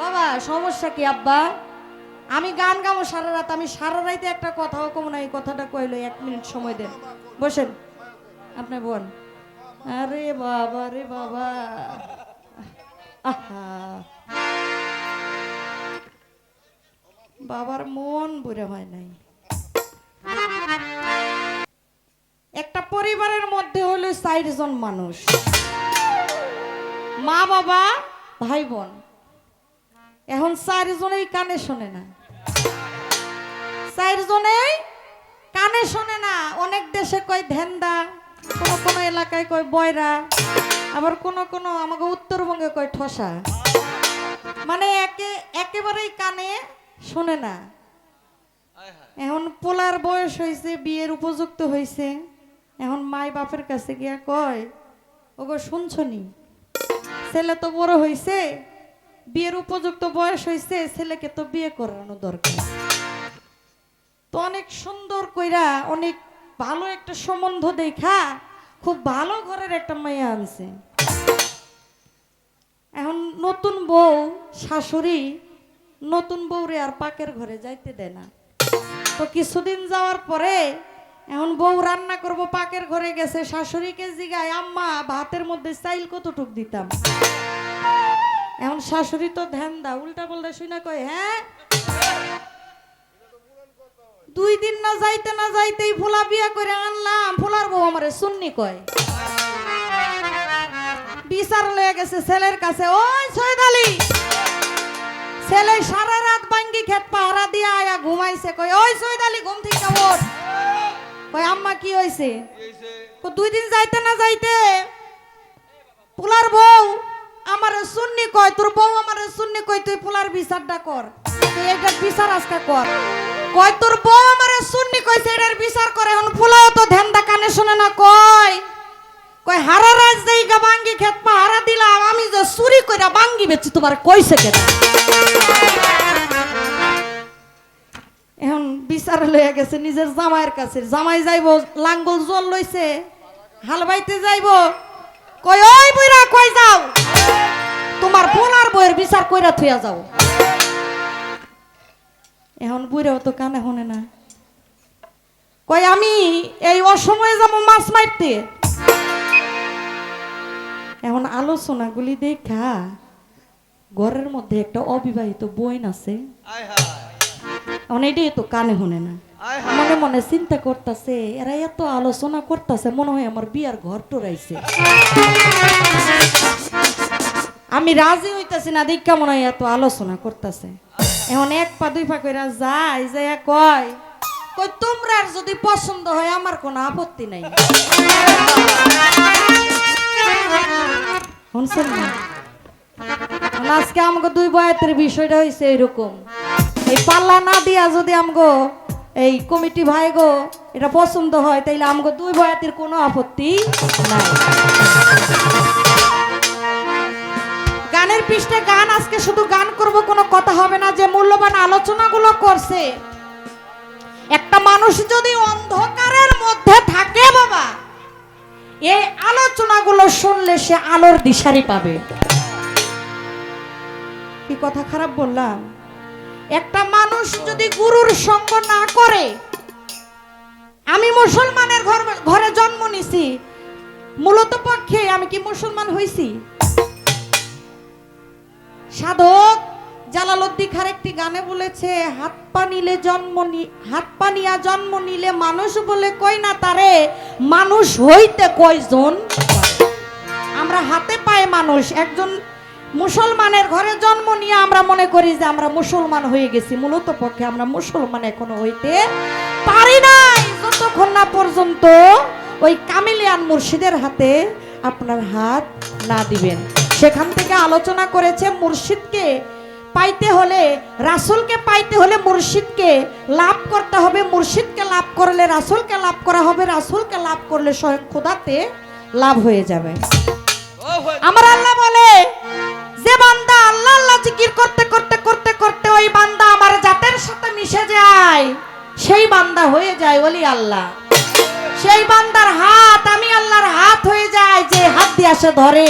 বাবা, সমস্যা কি আব্বা? আমি গান গাবো সারা রাত, আমি সারা রাইতে একটা কথাও কম না, এই কথাটা কইলো, এক মিনিট সময় দেন। বসেন। আপনি বল আরে বাবা, রে বাবা। বাবার মন বুড়ে হয় নাই। একটা পরিবারের মধ্যে হলো চারজন মানুষ। মা বাবা, ভাই বোন। এখন চারজনেই কানে শোনে না। চারজনেই কানে শোনে না। অনেক দেশে কয় ধ্যানদা কোন কোন এলাকায় কয় বয়রা, আবার কোন কোন আমাকে উত্তরবঙ্গে কয় ঠসা। মানে একে, একেবারেই কানে শোনে না। এখন পোলার বয়স হয়েছে, বিয়ের উপযুক্ত হয়েছে। এখন মাই বাপের কাছে গিয়া কয়, ওগো শুনছনি ছেলে তো বড় হয়েছে বিয়ের উপযুক্ত বয়স হয়েছে, ছেলেকে তো বিয়ে করানো দরকার। তো অনেক সুন্দর কইরা, অনেক ভালো একটা সম্বন্ধ দেখা, খুব ভালো ঘরের একটা মেয়ে আনছে। এখন নতুন বউ, শাশুড়ি, নতুন বউরে আর পাকের ঘরে যাইতে দেয় না। তো কিছুদিন যাওয়ার পরে, এখন বউ রান্না করব, পাকের ঘরে গেছে, শাশুড়িকে জিগায়, আম্মা, ভাতের মধ্যে চাইল কতটুক দিতাম? এখন শাশুড়ি তো ধ্যান দা উল্টা পাল্টা শুনে কয় হ্যাঁ? দুই দিন না যাইতে না যাইতেই ফুলা বিয়া করে আনলাম ফুলার বউ আমারে সুন্নি কয়। বিচার লয়ে গেছে ছেলের কাছে ওই সৈয়দ আলী ছেলে সারা রাত বাঙ্গি খেত পাহারা দিয়ে আয়া ঘুমাইছে কই ওই সৈয়দ আলী ঘুম থেকে ওঠ। কই আম্মা কি হইছে? দুই দিন যাইতে না যাইতে পোলার বউ আমারে সুন্নি কয়, তোর বউ আমারে সুন্নি কয়, তুই পোলার বিচারটা কর। তুই এটার বিচার আজকে কর। কয়, তোর বউ আমারে সুন্নি কইছে এটার বিচার করে। এখন পোলাও তো ধ্যান দা কানে শুনে না কয়। কয়, হারা রাজ জায়গা বাঙ্গি খেত পাহারা দিলাম, আমি যে চুরি কইরা বাঙ্গি বেচি, তোমার কইছে কেন? এখন বিচার লইয়া গেছে, নিজের জামাইয়ের কাছে। জামাই যাইব, লাঙ্গল জল লইছে, হাল বাইতে যাইব। কই ওই বুইরা কই যাও? তোমার পোলার বইয়ের বিচার কইরা থুইয়া যাও। এখন বুইরাও তো কানে শুনে না। কই আমি এই অসময়ে যাব মাছ মারতে? এখন আলোচনাগুলি দেখা ঘরের মধ্যে একটা অবিবাহিত বইন আছে। এখন এটাই তো কানে শুনে না। মনে মনে চিন্তা করতেছে এরা এত আলোচনা করতেছে মনে হয় আমার বিয়ার ঘর টোরাইছে। আমি রাজি হইতাছি না, দীক্ষা মনে হয় এত আলোচনা করতেছে। এখন এক পা, দুই পা কইরা যায় যে কয় কই তোমরা যদি পছন্দ হয়, আমার কোনো আপত্তি নাই। শুনছেন না? আজকে আমাকে দুই বয়াতের বিষয়টা হয়েছে এরকম। এই পাল্লা না দিয়া যদি আমগো এই কমিটি ভাই গো এটা পছন্দ হয়, তাইলে আমগো দুই বয়াতের কোনো আপত্তি নাই। পৃষ্ঠে গান, আজকে শুধু গান করব, কোনো কথা হবে না। যে মূল্যবান আলোচনাগুলো করছে, একটা মানুষ যদি অন্ধকারের মধ্যে থাকে বাবা, এই আলোচনাগুলো শুনলে সে আলোর দিশারি পাবে। কি কথা খারাপ বললাম? একটা মানুষ যদি গুরুর সঙ্গ না করে, আমি মুসলমানের ঘর, ঘরে জন্ম নিছি, মূলত পক্ষে আমি কি মুসলমান হইছি? সাধক জালালউদ্দিন খার একটি গানে বলেছে, হাত পা নিলে জন্ম হাত পা নিয়া জন্ম নিলে মানুষ বলে কই না তারে? মানুষ হইতে কয়জন আমরা হাতে পায়ে মানুষ, একজন মুসলমানের ঘরে জন্ম নিয়ে আমরা মনে করি যে আমরা মুসলমান হয়ে গেছি। মূলত পক্ষে আমরা মুসলমান এখনও হইতে পারি নাই। যতক্ষণ না পর্যন্ত ওই কামিলিয়ান মুর্শিদের হাতে আপনার হাত না দিবেন। সেখান থেকে আলোচনা করেছে মুর্শিদকে। পাইতে হলে, রাসূলকে পাইতে হলে মুর্শিদকে লাভ করতে হবে। মুর্শিদকে লাভ করলে রাসুলকে লাভ করা হবে। রাসূলকে লাভ করলে স্বয়ং খোদাতে লাভ হয়ে যাবে। আমার আল্লাহ বলে, যে বান্দা আল্লাহ আল্লাহ জিকির করতে করতে করতে করতে ওই বান্দা আমার জাতের সাথে মিশে যায়। সেই বান্দা হয়ে যায় ওলি আল্লাহ। সেই বান্দার হাত, আমি আল্লাহর হাত হয়ে যায়। যে হাত দিয়ে আসে ধরে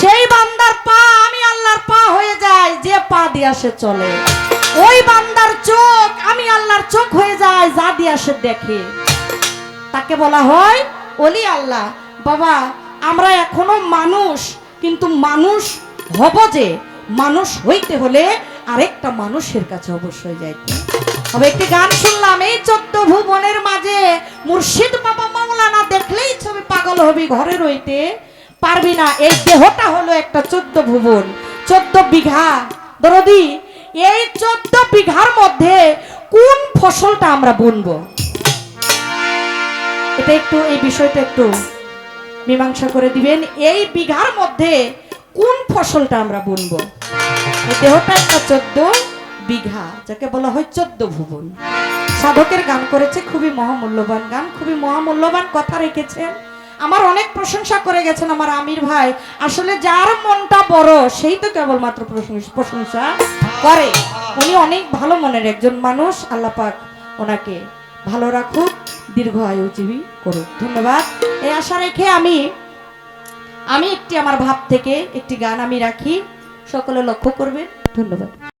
সেই বান্দার পা, আমি আল্লাহর পা হয়ে যায় যে পা দিয়ে সে চলে। ওই বান্দার চোখ, আমি আল্লাহর চোখ হয়ে যায় যা দিয়া সে দেখে। তাকে বলা হয় অলি আল্লাহ। বাবা, আমরা এখনও মানুষ, কিন্তু মানুষ হব যে, মানুষ হইতে হলে আরেকটা মানুষের কাছে অবশ্যই যাইতে তবে একটি গান শুনলাম, এই চোদ্দ ভুবনের মাঝে মুর্শিদ বাবা মাওলানা দেখলেই ছবি পাগল হবি ঘরে রইতে। পারবি না। এই দেহটা হলো একটা চোদ্দ ভুবন, চোদ্দ বিঘা। দরদি, এই চোদ্দ বিঘার মধ্যে কোন ফসলটা আমরা বুনবো? এটা একটু, এই বিষয়টা একটু মীমাংসা করে দিবেন। এই বিঘার মধ্যে কোন ফসলটা আমরা বুনবো? এই দেহটা একটা চোদ্দ বিঘা, যাকে বলা হয় চোদ্দ ভুবন। সাধকের গান করেছে, খুবই মহামূল্যবান গান, খুবই মহামূল্যবান কথা রেখেছেন। আমার অনেক প্রশংসা করে গেছেন আমার আমির ভাই। আসলে যার মনটা বড়, সেই তো কেবলমাত্র প্রশংসা করে। উনি অনেক ভালো মনের একজন মানুষ। আল্লাহ পাক ওনাকে ভালো রাখুক, দীর্ঘ আয়ুজীবী করুক। ধন্যবাদ। এই আশা রেখে আমি আমি একটি আমার ভাব থেকে একটি গান আমি রাখি। সকলে লক্ষ্য করবেন। ধন্যবাদ।